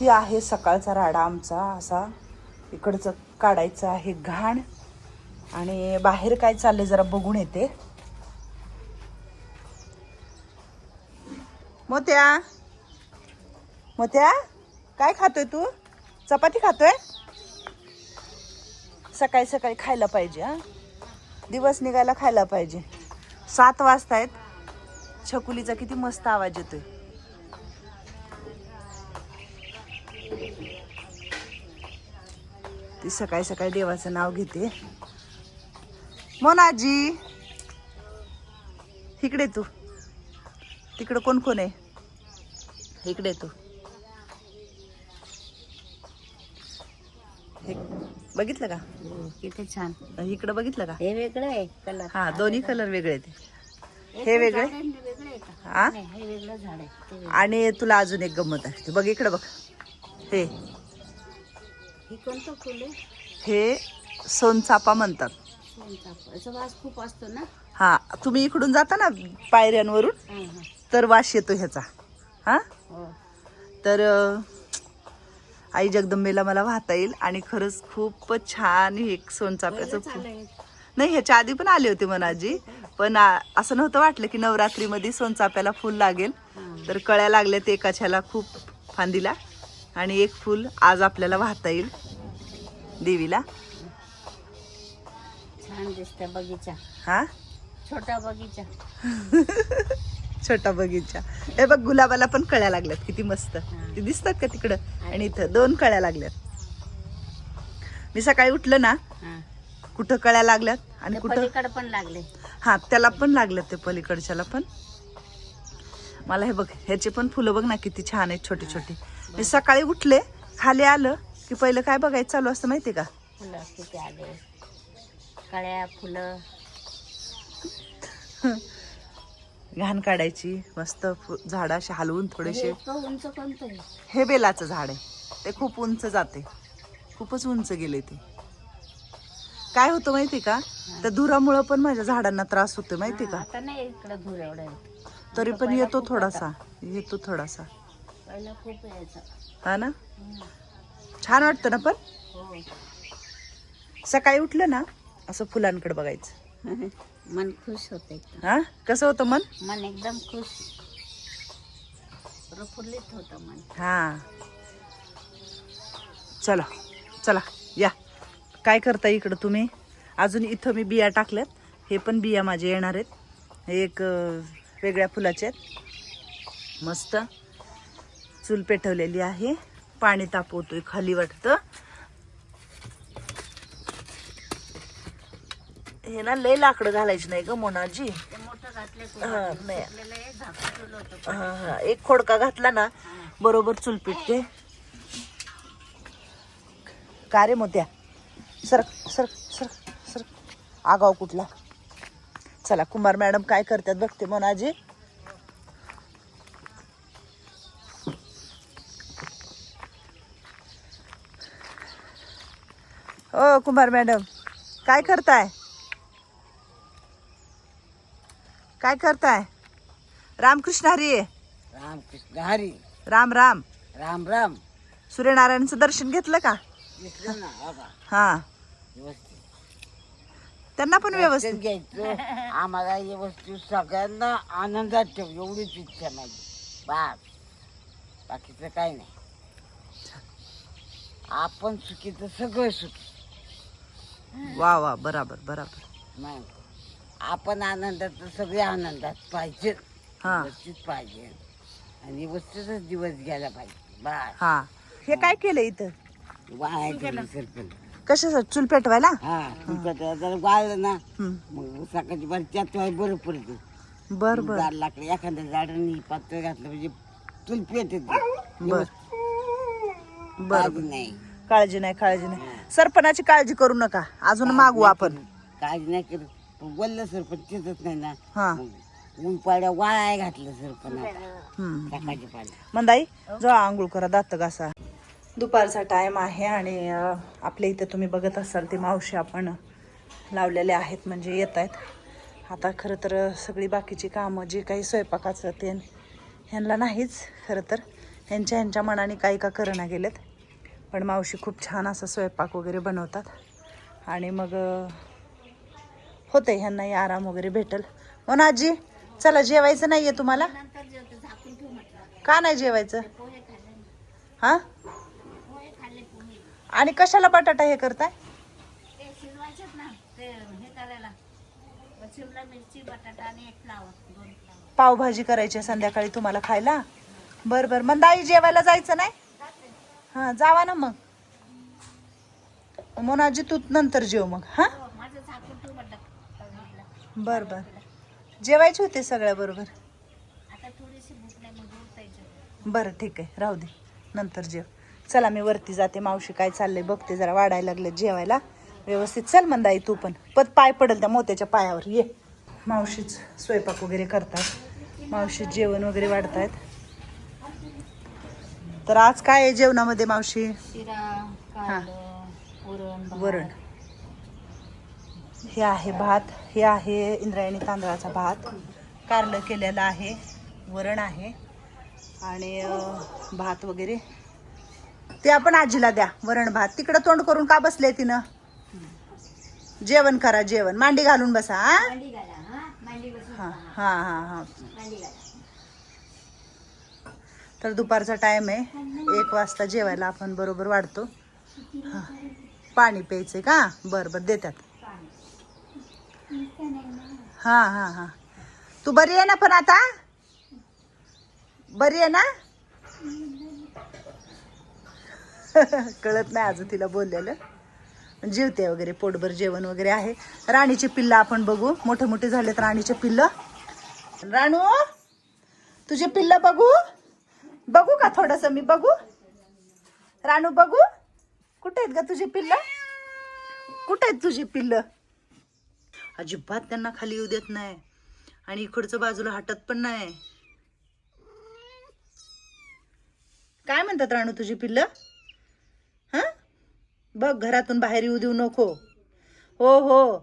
ही आहे सकाळचा राडा आमचा असा इकडचं काढायचं आहे घाण. आणि बाहेर काय चाललंय जरा बघून येते. मोत्या? मोत्या? काय खातोय तू? चपाती खातोय? सकाळी सकाळी खायला पाहिजे हा. दिवस निघायला खायला पाहिजे. सात वाजतायत. छकुलीचा किती मस्त आवाज येतोय. ती सकाळी सकाळी देवाचं नाव घेते. मोनाजी. इकडे तू. तिकडं कोण कोण आहे? इकडे तू. हे बघितलं का? किती छान. इकडं बघितलं का? हे वेगळं आहे कलर हा दोन्ही कलर वेगळे आहेत. हे वेगळे? हा नाही हे वेगळं झाड आहे. ते वेगळं. आणि तुला अजून एक गंमत आहे. ते बघ इकडं बघ. हे. ही कोणतं फुल आहे? हे सोनचापा म्हणतात. सोनचाफा. याचा वास खूप असतो ना? हा तुम्ही इकडून जाता ना पायऱ्यांवरून? हा हा. तर वास येतो ह्याचा. हा? हो. तर अं, आई जगदंबेला मला वाहता येईल आणि खरंच खूपच छान हे एक सोनचाफ्याचं फुल. चालेल नाही ह्याच्या आधी पण आले होते मनाजी पण आ, असं नव्हतं वाटलं की नवरात्रीमध्ये सोनचाफ्याला फुल लागेल. तर कळ्या लागल्या ते एकाच ह्याला खूप फांदीला. आणि एक फुल आज आपल्याला वाहता येईल देवीला. छान दिसतं बगीचा. हा? छोटा बगीचा. छोटा बगीचा. हे बघ गुलाबाला पण कळ्या लागल्यात किती मस्त. ते दिसतात का तिकडं? आणि इथं दोन कळ्या लागल्यात. मी सकाळी उठलं ना कुठं कळ्या लागल्यात आणि कुठं पण लागले. हा त्याला पण लागल्यात ते पलीकडच्याला पण. मला हे बघ ह्याचे पण फुलं बघ ना किती छान आहेत छोटी छोटी मी सकाळी उठले खाली आलं की पहिलं काय बघायचं चालू असतं माहिती का? फुलं किती आले. कळ्या फुलं. घाण काढायची मस्त फु- झाडं अशी हलवून थोडेसे. इतकं उंच कोणतं आहे? हे बेलाचं झाड आहे. ते खूप उंच जाते. खूपच उंच गेले ते. काय होतं माहिती का? त्या धुरामुळं पण माझ्या झाडांना त्रास होतो माहिती हा, का? आता नाही इकडं धूर एवढं आहे. तरी पण येतो थोडासा. येतो थोडासा. पहिला खूप यायचा हा ना. छान वाटतं ना पण? हो. सकाळी उठलं ना असं फुलांकडे बघायचं. मन खुश होते एकदम. हा? कसं होतं मन? मन एकदम खुश. प्रफुल्लित होतं मन. हा. चला चला या. काय करता इकडं तुम्ही? अजून इथं मी बिया टाकल्यात. हे पण बिया माझे येणार आहेत. हे एक अं, वेगळ्या फुलाचे आहेत. मस्त. चूल पेटवलेली आहे. पाणी तापवतोय खाली वाटतं. हे ना लय लाकडं घालायची नाही ग मोनाजी. हा, हा हा. एक खोडका घातला ना बरोबर चूल पेटते का रे मोत्या? सरक सरक सरक सरक. आगाव कुठला? चला कुमार मॅडम काय करतात बघते मोनाजी. ओ कुमार मॅडम काय करताय? काय करताय? रामकृष्ण हरी राम कृष्ण हरी. राम राम. राम राम. सूर्यनारायणचं दर्शन घेतलं का? ना बाबा हा. व्यवस्थित. त्यांना पण व्यवस्थित. घ्यायचं. आम्हाला व्यवस्थित सगळ्यांना आनंदात ठेव एवढीच इच्छा माझी. बास. बाकीचं काय नाही. आपण तर सगळं सुखी. वा वा बराबर बराबर. मग आपण आनंदात तर सगळे आनंदात पाहिजे. हा. व्यवस्थित पाहिजे. आणि व्यवस्थितच दिवस गेला पाहिजे. बास. हा. हे काय केलं इथं? वाळायचं सरपण कशासाठी चूल पेटवायला? हा तुमचं जर वाळलं ना. मग सकाळची बारी त्यात वाय बरं पडतं. बर बर. झाड लाकडं एखाद्या झाडांनी पातळ घातलं म्हणजे तुल पेट बर. बर. नाही. काळजी नाही काळजी नाही. सरपणाची काळजी करू नका. अजून मागू आपण. काळजी नाही करत पण बोललं सर पण तिथंच नाही ना. हा. ऊन पाड्या वाळाय घातलं सर पण आता हम्म. सकाळची पाणी. मंदाई जो आंघोळ करा दात घासा. दुपारचा टाइम आहे आणि अं, आपल्या इथे तुम्ही बघत असाल ते मावशी आपण लावलेले आहेत म्हणजे येत आहेत आता खरं तर सगळी बाकीची कामं जी काही स्वयंपाकाचं ते ह्यांना नाहीच खरं तर. ह्यांच्या ह्यांच्या मनाने काही का करणं गेलेत. पण मावशी खूप छान असा स्वयंपाक वगैरे बनवतात. आणि मग होते ह्यांनाही आराम वगैरे भेटेल. हो ना आजी चला जेवायचं नाही आहे तुम्हाला? का नाही जेवायचं? हां? आणि कशाला बटाटा हे करताय? पावभाजी करायची संध्याकाळी तुम्हाला खायला? बर बर. मग आई जेवायला जायचं नाही? हां जावा ना मग. म्हणून आजी तू नंतर जेव मग हां? हो, बर बर. जेवायचे होते सगळ्या बरोबर? बरं ठीक आहे. राहू दे. नंतर जेव. चला मी वरती जाते. मावशी काय चाललंय बघते जरा वाढायला लागले जेवायला. व्यवस्थित चल मंदाई तू पण. पत पाय पडेल त्या मोत्याच्या पायावर. ये. मावशीच स्वयंपाक वगैरे करतात. मावशी जेवण वगैरे वाढतायत. तर आज काय आहे जेवणामध्ये मावशी? शिरा कारलं वरण हे आहे भात. हे आहे इंद्रायणी तांदळाचा भात. कारलं केलेलं आहे. वरण आहे. आणि भात वगैरे. ते आपण आजीला द्या. वरण भात. तिकडं तोंड करून का बसले तिनं? जेवण करा जेवण. मांडी घालून बसा हा? हा. हा. हा तर दुपारचा टाईम आहे. एक वाजता जेवायला आपण बरोबर वाढतो. हां. पाणी प्यायचं का? बरं बरं देतात. हां हां हां. तू बरी आहे ना पण आता? बरी आहे ना? कळत नाही अजून तिला बोललेलं. जेवते वगैरे पोटभर जेवण वगैरे आहे. राणीचे पिल्लं आपण बघू. मोठे मोठे झालेत राणीचे पिल्लं. राणू तुझे पिल्लं बघू. बघू का थोडस मी बघू? राणू बघू? कुठे आहेत का तुझी पिल्लं? कुठे आहेत तुझी पिल्लं? अजिबात त्यांना खाली येऊ देत नाही. आणि इकडचं बाजूला हटत पण नाही. काय म्हणतात राणू तुझी पिल्लं? हा? बघ घरातून बाहेर येऊ देऊ नको. हो हो.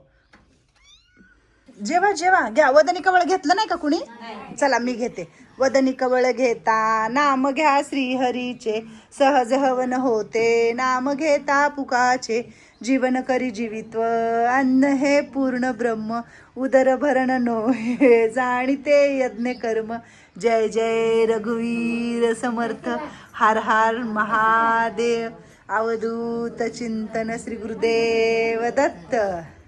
जेवा जेवा. घ्या. वदनी कवळ घेतलं नाही का कुणी? चला मी घेते. वदनी कवळ घेता नाम घ्या श्रीहरीचे. सहज हवन होते नाम घेता पुकाचे. जीवन करी जीवित्व अन्न हे पूर्ण ब्रह्म. उदर भरण नो हे जाणीते यज्ञ कर्म. जय जय रघुवीर समर्थ. हार हार महादेव. अवधूत चिंतन श्री गुरुदेव दत्त.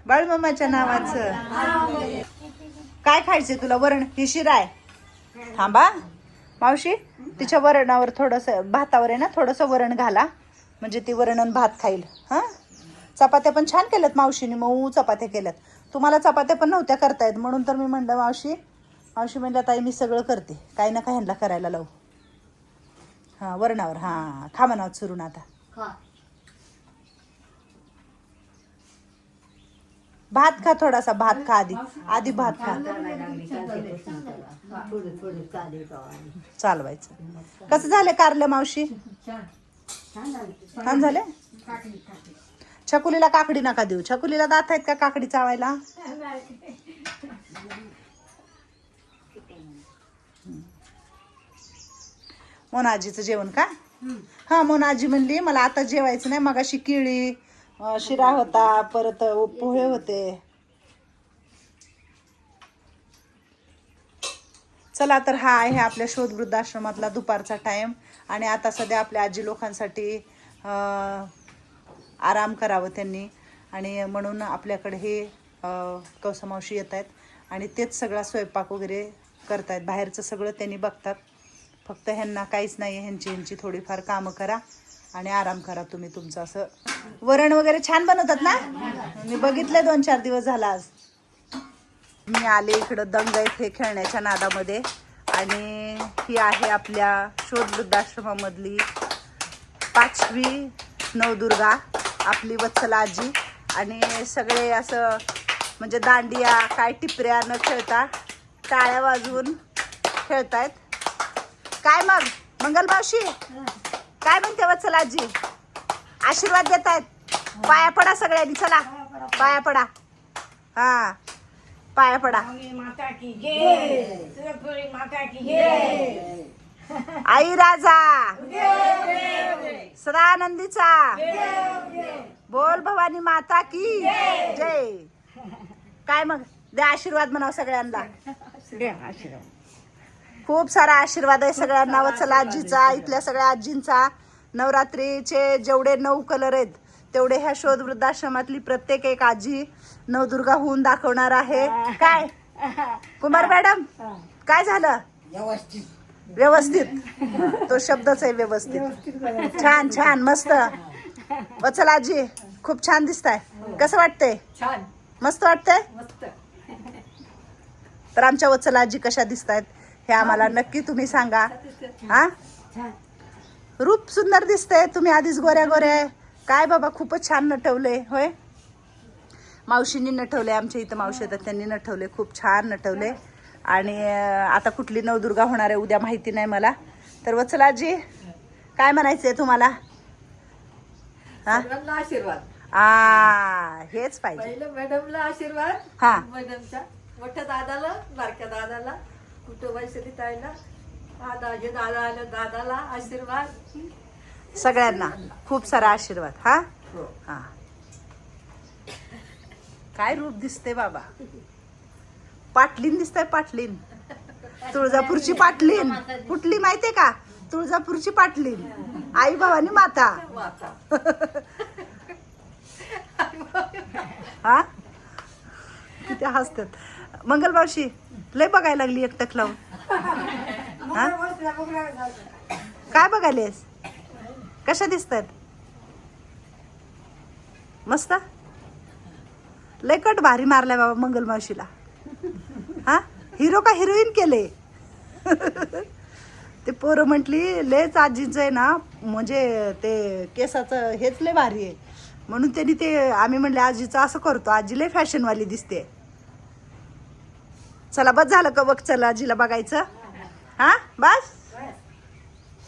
बाळमामाच्या नावाचं. काय खायचे तुला? वरण ही शिराय. थांबा. मावशी तिच्या वरणावर थोडस भातावर आहे ना थोडस वरण घाला. म्हणजे ती वरण आणि भात खाईल. हा? चपात्या पण छान केल्यात मावशीने मऊ चपात्या केल्यात. तुम्हाला चपात्या पण नव्हत्या करतायत म्हणून तर मी म्हणलं मावशी मावशी म्हणलं ताई मी सगळं करते. काही ना काही ह्यांना करायला लावू. हां वरणावर. हां खा म्हणावं सुरून आता. भात खा थोडासा भात खा आधी. आधी भात खा. चालवायचं. कसं झालं कारलं मावशी? छान. झाले. छकुलीला काकडी नका देऊ. छकुलीला दात आहेत का काकडी चावायला? मोनाजीचं जेवण का? हा मोनाजी म्हणली मला आता जेवायचं नाही. मग अशी केळी शिरा होता परत पोहे होते. चला तर हा आहे आपल्या शोध वृद्धाश्रमातला दुपारचा टाईम आणि आता सध्या आपल्या आजी लोकांसाठी आराम करावं त्यांनी. आणि म्हणून आपल्याकडे हे कौसमावशी येत आहेत. आणि तेच सगळा स्वयंपाक वगैरे करतायत. बाहेरचं सगळं त्यांनी बघतात. फक्त ह्यांना काहीच नाही ह्यांची ह्यांची थोडीफार कामं करा आणि आराम करा तुम्ही तुमचं असं. वरण वगैरे छान बनवतात ना? मी बघितलं दोन चार दिवस झाला आज. मी आले इकडं दंग इथे खेळण्याच्या नादामध्ये. आणि ही आहे आपल्या शोध वृद्धाश्रमामधली पाचवी नवदुर्गा आपली वत्सल आजी आणि सगळे असं म्हणजे दांडिया काय टिपऱ्या न खेळता टाळ्या वाजवून खेळतायत. काय मग? मंगलमावशी काय म्हणते वत्सला आजी आशीर्वाद देत आहेत पाया पडा सगळ्यांनी चला. पाया पडा. हा. पाया पडा. माता की जय. माता की जय. आई राजा. सदानंदीचा. बोल भवानी माता की जय. काय मग? दे आशीर्वाद म्हणाव सगळ्यांना. खूप सारा आशीर्वाद आहे सगळ्यांना. वत्सला आजीचा इथल्या सगळ्या आजींचा. नवरात्रीचे जेवढे नऊ कलर आहेत तेवढे ह्या शोध वृद्धाश्रमातली प्रत्येक एक आजी नवदुर्गा होऊन दाखवणार आहे. काय? कुमार मॅडम काय झालं? व्यवस्थित. व्यवस्थित तो शब्दच आहे व्यवस्थित. छान छान मस्त. वत्सल आजी खूप छान दिसताय. कसं वाटतंय? छान. मस्त वाटतंय? मस्त. तर आमच्या वत्सल आजी कशा दिसत आहेत हे आम्हाला नक्की तुम्ही सांगा. हा? रूप सुंदर दिसते तुम्ही आधीच गोऱ्या गोऱ्या आहे. काय बाबा खूपच छान नटवले होय? मावशींनी नटवले आमच्या इथं मावशी येतात त्यांनी नटवले खूप छान नटवले आणि आता कुठली नवदुर्गा होणार आहे उद्या माहिती नाही मला. तर वत्सलाजी काय म्हणायचंय तुम्हाला? हा? आशीर्वाद. आ हेच पाहिजे. मॅडमला आशीर्वाद हा. मॅडमचा मोठ्या दादाला बारक्या दादाला कुटुंबाशी ताईला दादा हे दादा आलं दादाला आशीर्वाद. सगळ्यांना खूप सारा आशीर्वाद हा? हा. काय रूप दिसते बाबा? पाटलीन दिसतंय पाटलीन. तुळजापूरची पाटलीन. कुठली माहितीये का? तुळजापूरची पाटलीन. आई भवानी माता. माता हा? किती हसतात. मंगलबावशी लय बघायला लागली एकटक लावून. हा? काय बघायलेस? कशा दिसतात मस्त? लय कट भारी मारलाय बाबा मंगलमावशीला हा? हिरो का हिरोईन केले? ते पोरं म्हटली लयच आजीचं आहे ना म्हणजे ते केसाचं हेच लय भारी आहे. म्हणून त्यांनी ते आम्ही म्हणले आजीचं असं करतो आजी लय फॅशनवाली दिसते. चला बस झालं का बघ चला आजीला बघायचं? हा? बस?